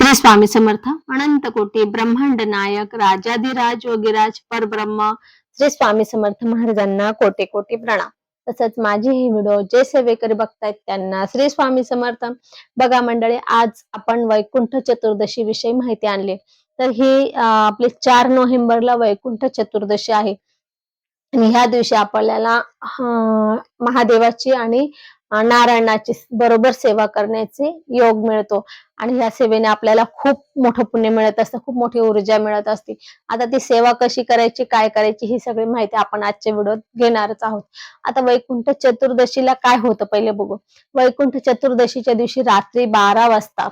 श्री स्वामी समर्थ अनंत कोटी ब्रह्मांड नायक राजाधिराज योगीराज परब्रह्म श्री स्वामी समर्थ महाराजांना कोटी कोटी प्रणाम. तसंच माझे हे व्हिडिओ जे सेवेकरी बघतायत त्यांना श्री स्वामी समर्थ. बघा मंडळी आज आपण वैकुंठ चतुर्दशी विषयी माहिती आणली. तर ही आपली चार नोव्हेंबरला वैकुंठ चतुर्दशी आहे. आणि ह्या दिवशी आपल्याला महादेवाची आणि नारायणाची बरोबर सेवा करण्याचे योग मिळतो. आणि ह्या सेवेने आपल्याला खूप मोठं पुण्य मिळत असतं खूप मोठी ऊर्जा मिळत असते. आता ती सेवा कशी करायची काय करायची ही सगळी माहिती आपण आजच्या व्हिडिओत घेणारच आहोत. आता वैकुंठ चतुर्दशीला काय होतं पहिले बघू. वैकुंठ चतुर्दशीच्या दिवशी रात्री बारा वाजता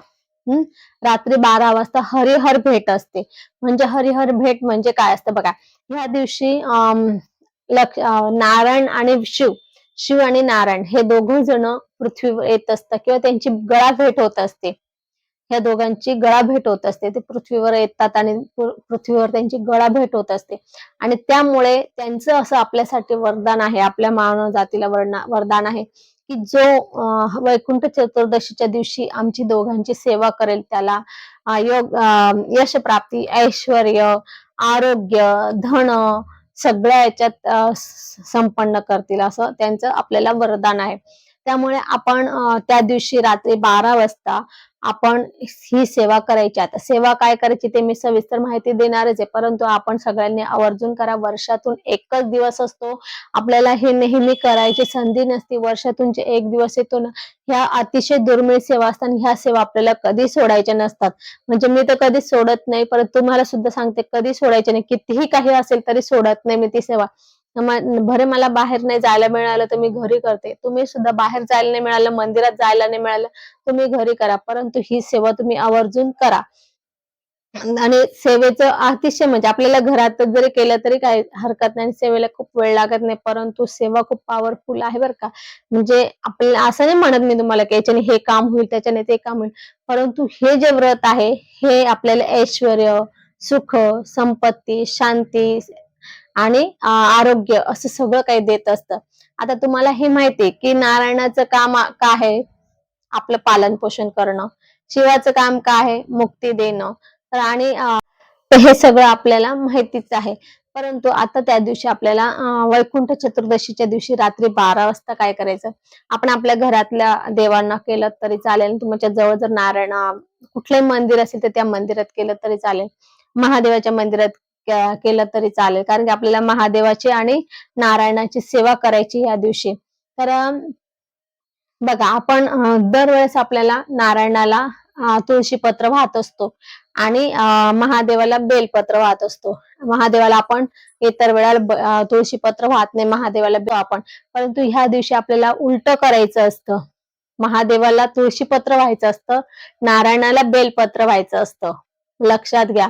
हम्म रात्री बारा वाजता हरिहर भेट असते. म्हणजे हरिहर भेट म्हणजे काय असतं बघा. ह्या दिवशी अं, लक्ष अं, नारायण आणि शिव शिव आणि नारायण हे दोघं जण पृथ्वीवर येत असतात किंवा त्यांची गळा भेट होत असते. ह्या दोघांची गळा भेट होत असते. ते पृथ्वीवर येतात आणि पृथ्वीवर त्यांची गळा भेट होत असते. आणि त्यामुळे त्यांचं असं आपल्यासाठी वरदान आहे आपल्या मानव जातीला वरदान आहे की जो वैकुंठ चतुर्दशीच्या दिवशी आमची दोघांची सेवा करेल त्याला योग यश प्राप्ती ऐश्वर आरोग्य धन सगळ्या याच्यात संपन्न करतील असं त्यांचं आपल्याला वरदान आहे. त्यामुळे आपण त्या दिवशी रात्री बारा वाजता आपण ही सेवा करायची. आता सेवा काय करायची ते मी सविस्तर माहिती देणारच आहे. परंतु आपण सगळ्यांनी आवर्जून करा. वर्षातून एकच दिवस असतो. आपल्याला हे नेहमी करायची संधी नसते. वर्षातून जे एक दिवस येतो ना ह्या अतिशय दुर्मिळ सेवा असतात आणि ह्या सेवा आपल्याला कधी सोडायच्या नसतात. म्हणजे मी तर कधीच सोडत नाही. परंतु तुम्हाला सुद्धा सांगते कधी सोडायचे नाही. कितीही काही असेल तरी सोडत नाही मी ती सेवा. भरे मला बाहेर नाही जायला मिळालं तर मी घरी करते. तुम्ही सुद्धा बाहेर जायला नाही मिळालं मंदिरात जायला नाही मिळालं तुम्ही घरी करा. परंतु ही सेवा तुम्ही आवर्जून करा. आणि सेवेचं अतिशय म्हणजे आपल्याला घरातच जरी केलं तरी काही हरकत नाही आणि सेवेला खूप वेळ लागत नाही. परंतु सेवा खूप पॉवरफुल आहे बरं का. म्हणजे आपल्याला असं नाही म्हणत मी तुम्हाला की याच्याने हे काम होईल त्याच्याने ते काम होईल. परंतु हे जे व्रत आहे हे आपल्याला ऐश्वर सुख संपत्ती शांती आणि आरोग्य असं सगळं काही देत असतं. आता तुम्हाला हे माहितीये की नारायणाचं काम काय आहे? आपलं पालन पोषण करणं. शिवाचं काम काय आहे? मुक्ती देणं. तर आणि हे सगळं आपल्याला माहितीच आहे. परंतु आता त्या दिवशी आपल्याला वैकुंठ चतुर्दशीच्या दिवशी रात्री बारा वाजता काय करायचं? आपण आपल्या घरातल्या देवांना केलं तरी चालेल. तुमच्या जवळ जर नारायण कुठलंही मंदिर असेल तर त्या मंदिरात केलं तरी चालेल. महादेवाच्या मंदिरात केलं तरी चालेल. कारण की आपल्याला महादेवाची आणि नारायणाची सेवा करायची या दिवशी. तर बघा आपण दरवेळेस आपल्याला नारायणाला तुळशीपत्र वाहत असतो. आणि महादेवाला बेलपत्र वाहत असतो. महादेवाला आपण इतर वेळेला तुळशीपत्र वाहत नाही महादेवाला आपण. परंतु ह्या दिवशी आपल्याला उलट करायचं असतं. महादेवाला तुळशीपत्र व्हायचं असतं. नारायणाला बेलपत्र व्हायचं असतं. लक्षात घ्या.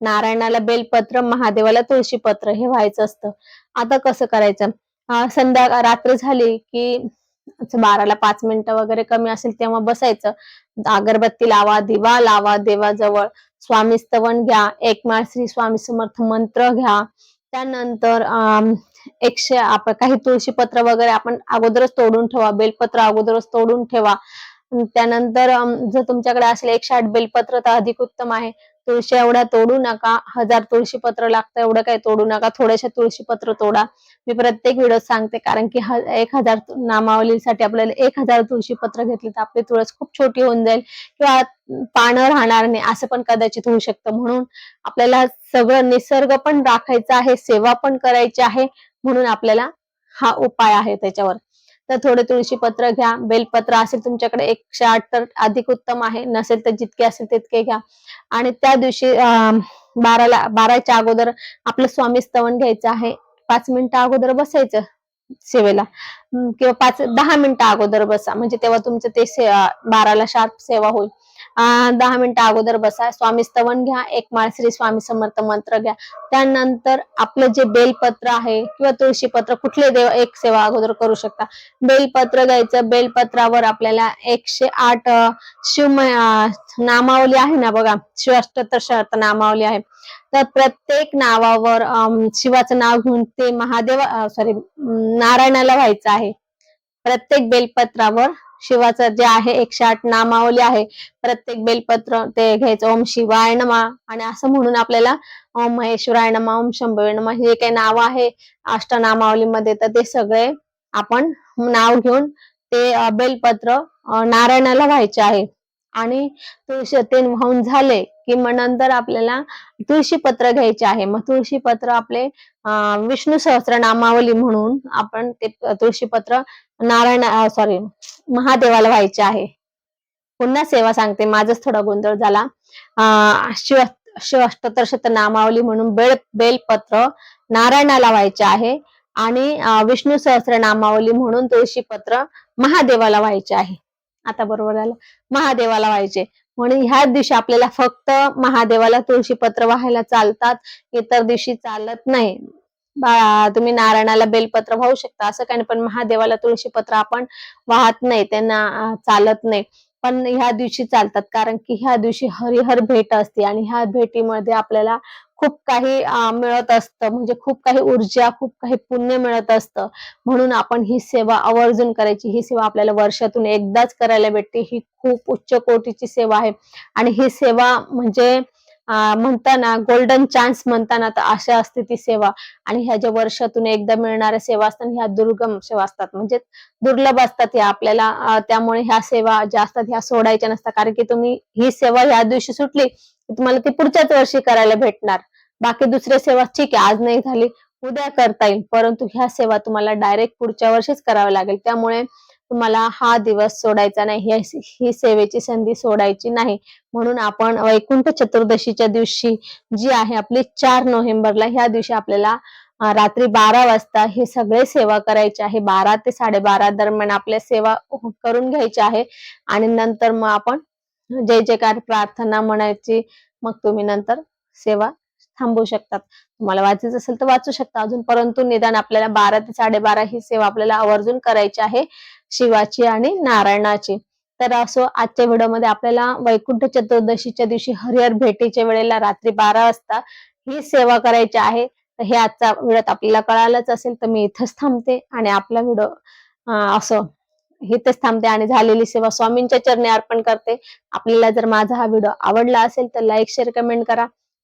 नारायणाला बेलपत्र महादेवाला तुळशीपत्र हे व्हायचं असतं. आता कसं करायचं? संध्याकाळ संध्या रात्र झाली की बाराला पाच मिनिटं वगैरे कमी असेल तेव्हा बसायचं. अगरबत्ती लावा दिवा लावा देवाजवळ. स्वामी स्तवन घ्या एक माळ श्री स्वामी समर्थ मंत्र घ्या. त्यानंतर अं, एकशे आपण काही तुळशीपत्र वगैरे आपण अगोदरच तोडून ठेवा. बेलपत्र अगोदरच तोडून ठेवा. त्यानंतर जर तुमच्याकडे असेल एकशे आठ बेलपत्र तर अधिक उत्तम आहे. तुळशी एवढ्या तोडू नका. हजार तुळशीपत्र लागतं एवढं काही तोडू नका. थोड्याशा तुळशी पत्र तोडा. मी प्रत्येक व्हिडिओ सांगते कारण की एक हजार नामावलीसाठी आपल्याला एक हजार तुळशी पत्र घेतली तर आपली तुळस खूप छोटी होऊन जाईल. किंवा पानं राहणार नाही असं पण कदाचित होऊ शकतं. म्हणून आपल्याला सगळं निसर्ग पण राखायचा आहे सेवा पण करायची आहे म्हणून आपल्याला हा उपाय आहे त्याच्यावर. तर थोडे तुळशी पत्र घ्या बेलपत्र असेल तुमच्याकडे एकशे आठ तर अधिक उत्तम आहे नसेल तर जितके असेल तितके घ्या. आणि त्या दिवशी अं, बाराला बाराच्या अगोदर आपलं स्वामी स्तवन घ्यायचं आहे. पाच मिनिटं अगोदर बसायचं सेवेला. किंवा पाच दहा मिनिटं अगोदर बसा. म्हणजे तेव्हा तुमचं ते से- बाराला शार्प सेवा होईल. दहा मिनिटं अगोदर बसा. स्वामी स्तवन घ्या. एक माळ श्री स्वामी समर्थ मंत्र घ्या. त्यानंतर आपलं जे बेलपत्र आहे किंवा तुळशीपत्र कुठले देव एक सेवा अगोदर करू शकता. बेलपत्र घ्यायचं. बेलपत्रावर आपल्याला एकशे आठ शिव नामावली आहे ना बघा. शिव शर्त नामावली आहे. तर प्रत्येक नावावर अं, शिवाचं नाव घेऊन ते महादेव सॉरी नारायणाला व्हायचं आहे. प्रत्येक बेलपत्रावर शिवाचं जे आहे एकशे आठ नामावली आहे. प्रत्येक बेलपत्र ते घ्यायचं. ओम शिवाय नमा. आणि असं म्हणून आपल्याला ओम महेश्वराय नमा ओम शंभवे नमा हे काही नाव आहे. अष्टनामावलीमध्ये तर ते सगळे आपण नाव घेऊन ते बेलपत्र नारायणाला व्हायचे आहे. आणि तुळशी ते वाहून झाले की मग नंतर आपल्याला तुळशी पत्र घ्यायचे आहे. मग तुळशी पत्र आपले अं, विष्णू सहस्रनामावली म्हणून आपण ते तुळशी पत्र नारायण सॉरी महादेवाला व्हायचे आहे. पुन्हा सेवा सांगते. माझाच थोडा गोंधळ झाला. अं, शिव शिव अष्टोत्तर शतनामावली म्हणून बेल बेलपत्र नारायणाला व्हायचे आहे. आणि विष्णू विष्णू सहस्रनामावली म्हणून तुळशी पत्र महादेवाला व्हायचे आहे. आता बरोबर झालं. महादेवाला व्हायचे. म्हणून ह्या दिवशी आपल्याला फक्त महादेवाला तुळशी पत्र वाहायला चालतात. इतर दिवशी चालत नाही. बाळा तुम्ही नारायणाला बेलपत्र वाहू शकता. असं काही नाही पण महादेवाला तुळशी पत्र आपण वाहत नाही. त्यांना चालत नाही. पण ह्या दिवशी चालतात. कारण की ह्या दिवशी हरिहर भेट असते. आणि ह्या भेटीमध्ये आपल्याला खूप काही मिळत असतं. म्हणजे खूप काही ऊर्जा खूप काही पुण्य मिळत असतं. म्हणून आपण ही सेवा आवर्जून करायची. ही सेवा आपल्याला वर्षातून एकदाच करायला भेटते. ही खूप उच्च कोटीची सेवा आहे. आणि ही सेवा म्हणजे म्हणताना गोल्डन चान्स म्हणताना तर अशा असते ती सेवा. आणि ह्या ज्या वर्षातून एकदा मिळणाऱ्या सेवा असतात ह्या दुर्गम सेवा असतात. म्हणजे दुर्लभ असतात ह्या आपल्याला. त्यामुळे ह्या सेवा ज्या असतात ह्या सोडायच्या नसतात. कारण की तुम्ही ही सेवा ह्या दिवशी सुटली तुम्हाला ती पुढच्याच वर्षी करायला भेटणार. बाकी दुसऱ्या सेवा ठीक आहे आज नाही झाली उद्या करता येईल. परंतु ह्या सेवा तुम्हाला डायरेक्ट पुढच्या वर्षीच कराव्या लागेल. त्यामुळे तुम्हाला हा दिवस सोडायचा नाही ही- सेवेची संधी सोडायची नाही. म्हणून आपण वैकुंठ चतुर्दशीच्या दिवशी जी आहे आपली चार नोव्हेंबरला ह्या दिवशी आपल्याला रात्री बारा वाजता हे सगळे सेवा करायचे आहे. बारा ते साडेबारा दरम्यान आपल्या सेवा करून घ्यायची आहे. आणि नंतर मग आपण जय जयकार प्रार्थना म्हणायची. मग तुम्ही नंतर सेवा थांबवू शकतात. तुम्हाला वाचायचं असेल तर वाचू शकता. अजून परंतु निदान आपल्याला बारा ते साडेबारा ही सेवा आपल्याला आवर्जून करायची आहे शिवाची आणि नारायणाची. तर असो आजच्या व्हिडिओमध्ये आपल्याला वैकुंठ चतुर्दशीच्या दिवशी हरिहर भेटीच्या वेळेला रात्री बारा वाजता ही सेवा करायची आहे. तर हे आजचा व्हिडिओ आपल्याला कळालंच असेल तर मी इथंच थांबते आणि आपला व्हिडिओ असं इथेच थांबते आणि झालेली सेवा स्वामींच्या चरणी अर्पण करते. आपल्याला जर माझा हा व्हिडिओ आवडला असेल तर लाईक शेअर कमेंट करा.